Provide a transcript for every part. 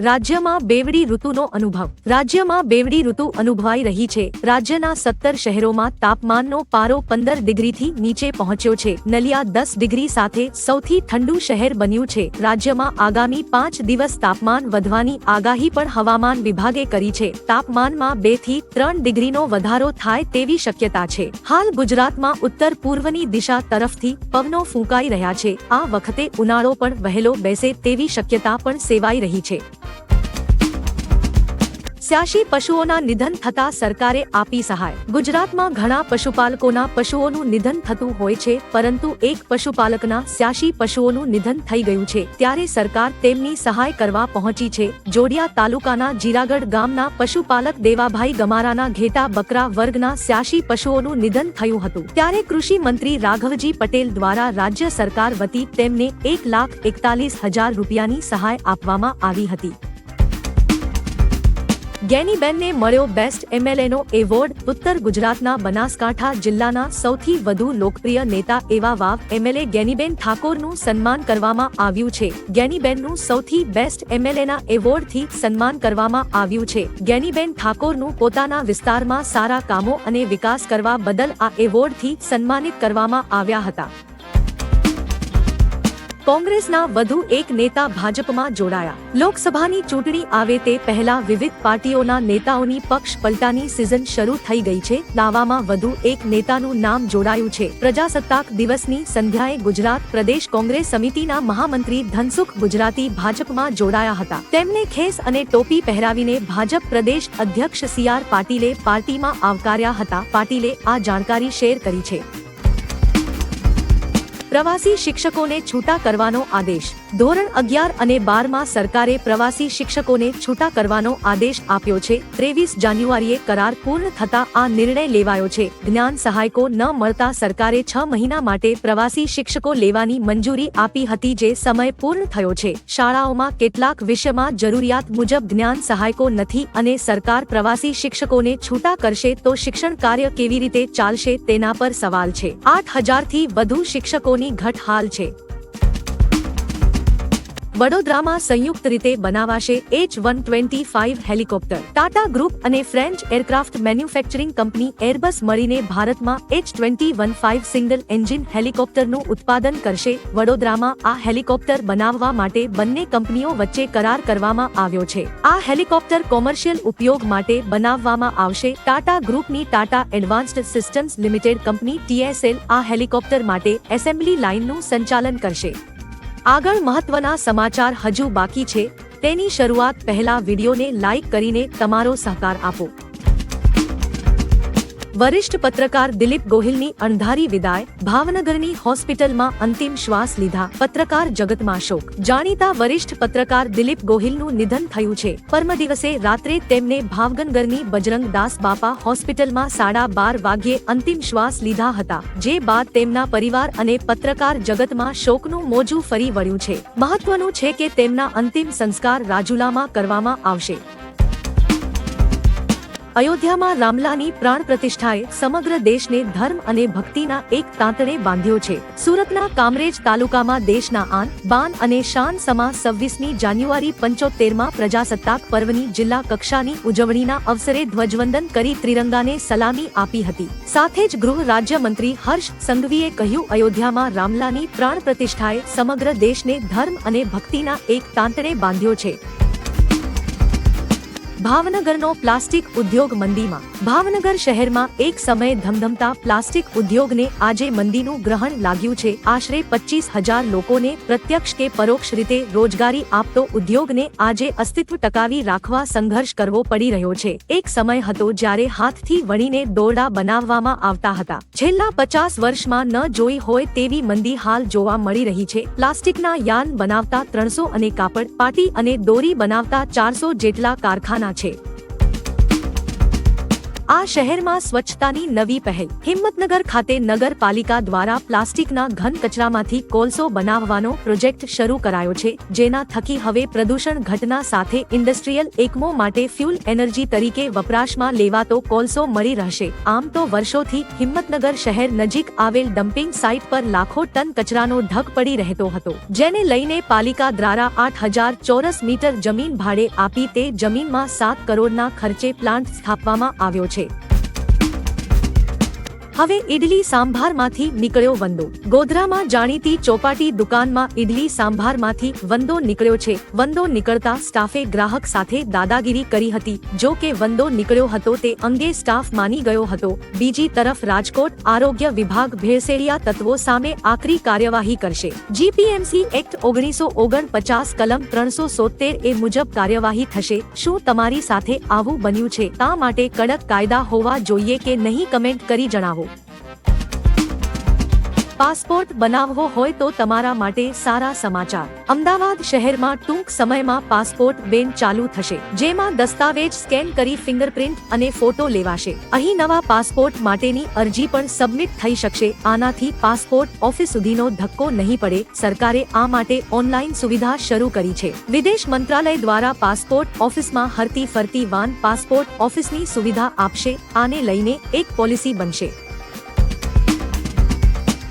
રાજ્યમાં બેવડી ઋતુનો અનુભવ. રાજ્યમાં બેવડી ઋતુ અનુભવાઈ રહી છે. રાજ્યના સત્તર શહેરોમાં તાપમાનનો પારો પંદર ડિગ્રીથી નીચે પહોંચ્યો છે. નલિયા દસ ડિગ્રી સાથે સૌથી ઠંડુ શહેર બન્યું છે. રાજ્યમાં આગામી પાંચ દિવસ તાપમાન વધવાની આગાહી પણ હવામાન વિભાગે કરી છે. તાપમાનમાં બેથી ત્રણ ડિગ્રીનો વધારો થાય તેવી શક્યતા છે. હાલ ગુજરાતમાં ઉત્તર પૂર્વની દિશા તરફથી પવનો ફૂંકાઈ રહ્યા છે. આ વખતે ઉનાળો પણ વહેલો બેસે તેવી શક્યતા પણ સેવાઈ રહી છે. સ્યાશી પશુઓના નિધન થતા સરકારે આપી સહાય. ગુજરાતમાં ઘણા પશુપાલકોના પશુઓનું નિધન થતું હોય છે, પરંતુ એક પશુપાલકના સ્યાશી પશુઓનું નિધન થઈ ગયું છે. ત્યારે સરકાર તેમની સહાય કરવા પહોંચી છે. જોડિયા તાલુકાના જીરાગઢ ગામના પશુપાલક દેવાભાઈ ગમારાના ઘેટા બકરા વર્ગના સ્યાશી પશુઓનું નિધન થયું હતું. ત્યારે કૃષિ મંત્રી રાઘવજી પટેલ દ્વારા રાજ્ય સરકાર વતી તેમને એક લાખ એકતાલીસ હજાર રૂપિયાની સહાય આપવામાં આવી હતી. ગેનીબેનને મળ્યો બેસ્ટ એમએલએનો એવોર્ડ ઉત્તર ગુજરાતના બનાસકાંઠા જિલ્લાના સૌથી વધુ લોકપ્રિય નેતા એવા વાવ એમએલએ ગેનીબેન ઠાકોરનું સન્માન કરવામાં આવ્યું છે. ગેનીબેનનું સૌથી બેસ્ટ એમએલએના એવોર્ડથી સન્માન કરવામાં આવ્યું છે. ગેનીબેન ઠાકોરનું પોતાના વિસ્તારમાં સારા કામો અને વિકાસ કરવા બદલ આ એવોર્ડથી સન્માનિત કરવામાં આવ્યા હતા. કોંગ્રેસના વધુ એક નેતા ભાજપમાં જોડાયા. લોકસભાની ચૂંટણી આવે તે પહેલા વિવિધ પાર્ટીઓના નેતાઓની પક્ષ પલટાની સિઝન શરૂ થઈ ગઈ છે. દાવામાં વધુ એક નેતાનું નામ જોડાયું છે. પ્રજાસત્તાક દિવસની સંધ્યાએ ગુજરાત પ્રદેશ કોંગ્રેસ સમિતિના મહામંત્રી ધનસુખ ગુજરાતી ભાજપમાં જોડાયા હતા. તેમને ખેસ અને ટોપી પહેરાવીને ભાજપ પ્રદેશ અધ્યક્ષ સી આર પાટીલે પાર્ટીમાં આવકાર્યા હતા. પાટીલે આ જાણકારી શેર કરી છે. પ્રવાસી શિક્ષકોને છૂટા કરવાનો આદેશ. ધોરણ અગિયાર અને બારમાં સરકારે પ્રવાસી શિક્ષકોને છૂટા કરવાનો આદેશ આપ્યો છે. ત્રેવીસ જાન્યુઆરીએ કરાર પૂર્ણ થતા આ નિર્ણય લેવાયો છે. જ્ઞાન સહાયકો ન મળતા સરકારે છ મહિના માટે પ્રવાસી શિક્ષકો લેવાની મંજૂરી આપી હતી જે સમય પૂર્ણ થયો છે. શાળાઓમાં કેટલાક વિષયમાં જરૂરિયાત મુજબ જ્ઞાન સહાયકો નથી અને સરકાર પ્રવાસી શિક્ષકોને છૂટા કરશે તો શિક્ષણ કાર્ય કેવી રીતે ચાલશે તેના પર સવાલ છે. આઠ હજારથી વધુ શિક્ષકોની ઘટ હાલ છે. વડોદરામાં સંયુક્ત રીતે બનાવાશે H one twenty five helicopter. Tata group અને French aircraft manufacturing company Airbus મળીને ભારતમાં H twenty one five single engine હેલિકોપ્ટરનું ઉત્પાદન કરશે. વડોદરામાં આ હેલિકોપ્ટર બનાવવા માટે બંને કંપનીઓ વચ્ચે કરાર કરવામાં આવ્યો છે. આ હેલિકોપ્ટર કોમર્શિયલ ઉપયોગ માટે બનાવવામાં આવશે. ટાટા ગ્રુપની Tata advanced systems limited company TSL આ હેલિકોપ્ટર માટે એસેમ્બલી લાઇનનું સંચાલન કરશે. આગળ મહત્વના સમાચાર હજુ બાકી છે. તેની શરૂઆત પહેલા વિડીયોને લાઇક કરીને તમારો સહકાર આપો. વરિષ્ઠ પત્રકાર દિલીપ ગોહિલની અણધારી વિદાય, ભાવનગરની હોસ્પિટલમાં અંતિમ શ્વાસ લીધા પત્રકાર જગતમાં શોક. જાણીતા વરિષ્ઠ પત્રકાર દિલીપ ગોહિલનું નિધન થયું છે. પરમ દિવસે રાત્રે તેમને ભાવનગરની બજરંગ દાસ બાપા હોસ્પિટલમાં સાડા બાર વાગ્યે અંતિમ શ્વાસ લીધા હતા, જે બાદ તેમના પરિવાર અને પત્રકાર જગતમાં શોકનું મોજું ફરી વળ્યું છે. મહત્વનું છે કે તેમના અંતિમ સંસ્કાર રાજુલામાં કરવામાં આવશે. અયોધ્યામાં રામલાની પ્રાણ પ્રતિષ્ઠાએ સમગ્ર દેશને ધર્મ અને ભક્તિના એક તાંતણે બાંધ્યો છે. સુરતના કામરેજ તાલુકામાં દેશના આન, બાન અને શાન સમા સવ્વીસમી જાન્યુઆરી પંચોતેરમાં પ્રજાસત્તાક પર્વની જિલ્લા કક્ષાની ઉજવણીના અવસરે ધ્વજવંદન કરી ત્રિરંગાને સલામી આપી હતી. સાથે જ ગૃહ રાજ્યમંત્રી હર્ષ સંઘવીએ કહ્યું, અયોધ્યામાં રામલાની પ્રાણ પ્રતિષ્ઠાએ સમગ્ર દેશને ધર્મ અને ભક્તિના એક તાંતણે બાંધ્યો છે. ભાવનગરનો પ્લાસ્ટિક ઉદ્યોગ મંદીમાં. ભાવનગર શહેરમાં એક સમયે ધમધમતા પ્લાસ્ટિક ઉદ્યોગને આજે મંદીનું ગ્રહણ લાગ્યું છે. આશરે પચીસ હજાર લોકોને પ્રત્યક્ષ કે પરોક્ષ રીતે રોજગારી આપતો ઉદ્યોગને આજે અસ્તિત્વ ટકાવી રાખવા સંઘર્ષ કરવો પડી રહ્યો છે. એક સમય હતો જ્યારે હાથથી વણીને દોરડા બનાવવામાં આવતા હતા. છેલ્લા પચાસ વર્ષમાં ન જોઈ હોય તેવી મંદી હાલ જોવા મળી રહી છે. પ્લાસ્ટિકના યાન બનાવતા ત્રણસો અને કાપડ, પાટી અને દોરી બનાવતા ચારસો જેટલા કારખાના છે. આ શહેરમાં સ્વચ્છતાની નવી પહેલ. હિંમતનગર ખાતે નગરપાલિકા દ્વારા પ્લાસ્ટિકના ઘન કચરામાંથી કોલસો બનાવવાનો પ્રોજેક્ટ શરૂ કરાયો છે, જેના થકી હવે પ્રદૂષણ ઘટના સાથે ઇન્ડસ્ટ્રીયલ એકમો માટે ફ્યુલ એનર્જી તરીકે વપરાશમાં લેવાતો કોલસો મળી રહેશે. આમ તો વર્ષોથી હિંમતનગર શહેર નજીક આવેલ ડમ્પિંગ સાઇટ પર લાખો ટન કચરાનો ઢગ પડી રહેતો હતો. જેને લઈને પાલિકા દ્વારા આઠ હજાર ચોરસ મીટર જમીન ભાડે આપી તે જમીનમાં સાત કરોડના ખર્ચે પ્લાન્ટ સ્થાપવામાં આવ્યો છે. છે હવે ઇડલી સાંભારમાંથી નીકળ્યો વંદો. ગોધરામાં જાણીતી ચોપાટી દુકાનમાં ઇડલી સાંભારમાંથી વંદો નીકળ્યો છે. વંદો નીકળતા સ્ટાફે ગ્રાહક સાથે દાદાગીરી કરી હતી. જો કે વંદો નીકળ્યો હતો તે અંગે સ્ટાફ માની ગયો હતો. બીજી તરફ રાજકોટ આરોગ્ય વિભાગ ભેળસેળિયા તત્વો સામે આકરી કાર્યવાહી કરશે. જીપીએમસી એક્ટ ઓગણીસો ઓગણપચાસ કલમ ત્રણસો સોતેર એ મુજબ કાર્યવાહી થશે. શું તમારી સાથે આવું બન્યું છે? તા માટે કડક કાયદા હોવા જોઈએ કે નહીં? કમેન્ટ કરી જણાવો. પાસપોર્ટ બનાવવો હોય તો તમારા માટે સારા સમાચાર. અમદાવાદ શહેરમાં ટૂંક સમયમાં પાસપોર્ટ બેન ચાલુ થશે, જેમાં દસ્તાવેજ સ્કેન કરી ફિંગરપ્રિન્ટ અને ફોટો લેવાશે. અહીં નવા પાસપોર્ટ માટેની અરજી પણ સબમિટ થઈ શકશે, આનાથી પાસપોર્ટ ઓફિસ સુધીનો ધક્કો નહીં પડે, સરકારે આ માટે ઓનલાઈન સુવિધા શરૂ કરી છે. વિદેશ મંત્રાલય દ્વારા પાસપોર્ટ ઓફિસમાં હરતી ફરતી વાન પાસપોર્ટ ઓફિસની સુવિધા આપશે, આને લઈને એક પોલિસી બનશે.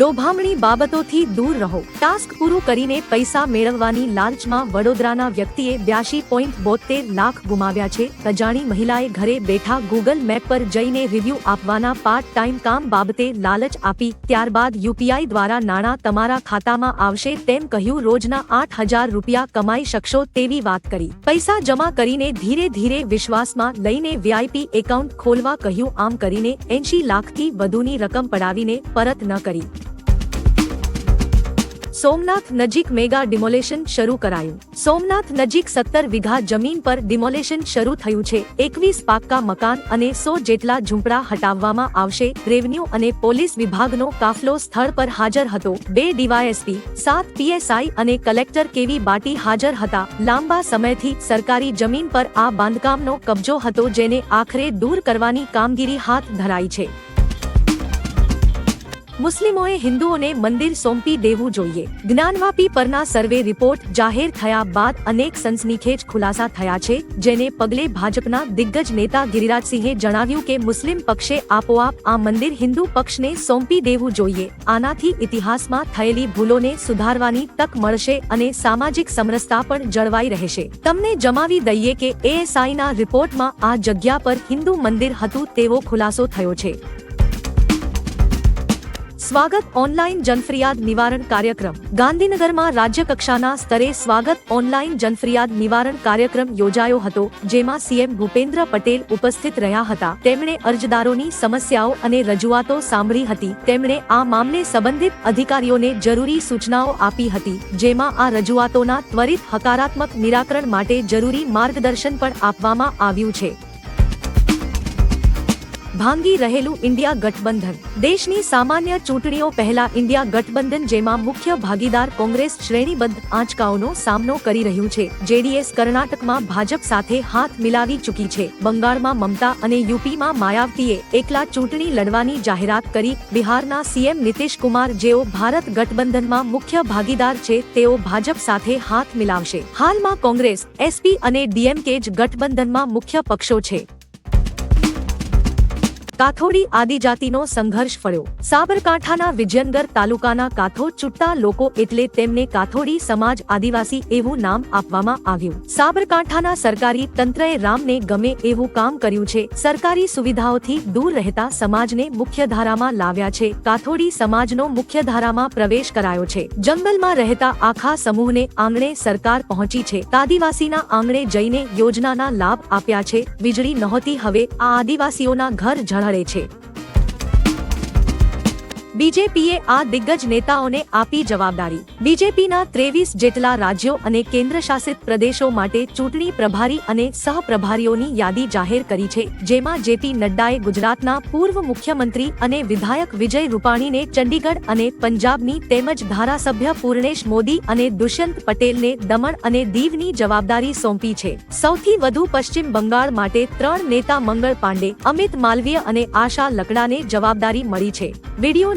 લોભામણી બાબતોથી દૂર રહો. ટાસ્ક પૂરું કરીને પૈસા મેળવવાની લાલચમાં વડોદરાના વ્યક્તિએ બ્યાસી પોઈન્ટ બોતેર લાખ ગુમાવ્યા છે. અજાણી મહિલાએ ઘરે બેઠા ગૂગલ મેપ પર જઈને રિવ્યુ આપવાના પાર્ટ ટાઈમ કામ બાબતે લાલચ આપી. ત્યારબાદ યુપીઆઈ દ્વારા નાણાં તમારા ખાતામાં આવશે તેમ કહ્યું. રોજના આઠ હજાર રૂપિયા કમાઈ શકશો તેવી વાત કરી. પૈસા જમા કરીને ધીરે ધીરે વિશ્વાસમાં લઈને વીઆઈપી એકાઉન્ટ ખોલવા કહ્યું. આમ કરીને એંશી લાખથી વધુની રકમ પડાવીને પરત ન કરી. સોમનાથ નજીક મેગા ડિમોલેશન શરૂ કરાયું. સોમનાથ નજીક સત્તર વીઘા જમીન પર ડિમોલેશન શરૂ થયું છે. એકવીસ પાક્કા મકાન અને સો જેટલા ઝૂંપડા હટાવવામાં આવશે. રેવન્યુ અને પોલીસ વિભાગનો કાફલો સ્થળ પર હાજર હતો. બે ડીવાયએસપી, સાત પીએસઆઈ અને કલેક્ટર કેવી બાટી હાજર હતા. લાંબા સમયથી સરકારી જમીન પર આ બાંધકામનો કબજો હતો જેને આખરે દૂર કરવાની કામગીરી હાથ ધરાઈ છે. મુસ્લિમોએ હિન્દુઓને મંદિર સોંપી દેવું જોઈએ. જ્ઞાનવાપી પરના સર્વે રિપોર્ટ જાહેર થયા બાદ અનેક સનસનીખેજ ખુલાસા થયા છે, જેને પગલે ભાજપના દિગ્ગજ નેતા ગિરિરાજસિંહે જણાવ્યું કે મુસ્લિમ પક્ષે આપોઆપ આ મંદિર હિન્દુ પક્ષને સોંપી દેવું જોઈએ. આનાથી ઇતિહાસમાં થયેલી ભૂલોને સુધારવાની તક મળશે અને સામાજિક સમરસતા પણ જળવાઈ રહેશે. તમને જમાવી દઈએ કે એએસઆઈના રિપોર્ટમાં આ જગ્યા પર હિન્દુ મંદિર હતું તેવો ખુલાસો થયો છે. સ્વાગત ઓનલાઈન જનફરિયાદ નિવારણ કાર્યક્રમ. ગાંધીનગરમાં રાજ્ય કક્ષાના સ્તરે સ્વાગત ઓનલાઈન જનફરિયાદ નિવારણ કાર્યક્રમ યોજાયો હતો, જેમાં સીએમ ભૂપેન્દ્ર પટેલ ઉપસ્થિત રહ્યા હતા. તેમણે અરજદારોની સમસ્યાઓ અને રજૂઆતો સાંભળી હતી. તેમણે આ મામલે સંબંધિત અધિકારીઓને જરૂરી સૂચનાઓ આપી હતી, જેમાં આ રજૂઆતોના ત્વરિત હકારાત્મક નિરાકરણ માટે જરૂરી માર્ગદર્શન પણ આપવામાં આવ્યું છે. ભાંગી રહેલું ઇન્ડિયા ગઠબંધન. દેશની સામાન્ય ચૂંટણીઓ પહેલા ઇન્ડિયા ગઠબંધન જેમાં મુખ્ય ભાગીદાર કોંગ્રેસ શ્રેણીબદ્ધ આંચકાઓનો સામનો કરી રહ્યું છે. જેડીએસ કર્ણાટકમાં ભાજપ સાથે હાથ મિલાવી ચૂકી છે. બંગાળમાં મમતા અને યુપીમાં માયાવતીએ એકલા ચૂંટણી લડવાની જાહેરાત કરી. બિહારના સીએમ નીતિશ કુમાર જેઓ ભારત ગઠબંધનમાં મુખ્ય ભાગીદાર છે, તેઓ ભાજપ સાથે હાથ મિલાવશે. હાલમાં કોંગ્રેસ, એસપી અને ડીએમકે જ ગઠબંધનમાં મુખ્ય પક્ષો છે. કાથોડી આદિજાતિનો સંઘર્ષ ફળ્યો. સાબરકાંઠાના વિજયનગર તાલુકાના કાથોડ ચુટ્ટા લોકો એટલે તેમને કાથોડી સમાજ આદિવાસી એવું નામ આપવામાં આવ્યું. સાબરકાંઠાના સરકારી તંત્રએ રામને ગમે એવું કામ કર્યું છે. સરકારી સુવિધાઓથી દૂર રહેતા સમાજને મુખ્યધારામાં લાવ્યા છે. કાથોડી સમાજનો મુખ્યધારામાં પ્રવેશ કરાયો છે. જંગલમાં રહેતા આખા સમૂહને આંગણે સરકાર પહોંચી છે. આદિવાસીના આંગણે જઈને યોજનાના લાભ આપ્યા છે. વીજળી નહોતી, હવે આ આદિવાસીઓના ઘર ઝળહળે છે. બીજેપીએ આ દિગ્ગજ નેતાઓને આપી જવાબદારી. બીજેપીના ત્રેવીસ જેટલા રાજ્યો અને કેન્દ્રશાસિત પ્રદેશો માટે ચૂંટણી પ્રભારી અને સહપ્રભારીઓની યાદી જાહેર કરી છે, જેમાં જેપી નડ્ડાએ ગુજરાતના પૂર્વ મુખ્યમંત્રી અને વિધાયક વિજય રૂપાણીને ચંડીગઢ અને પંજાબની તેમજ ધારાસભ્ય પૂર્ણેશ મોદી અને દુષ્યંત પટેલને દમણ અને દીવની જવાબદારી સોંપી છે. સૌથી વધુ પશ્ચિમ બંગાળ માટે ત્રણ નેતા મંગળ પાંડે, અમિત માલવીય અને આશા લકડાને જવાબદારી મળી છે. વીડિયો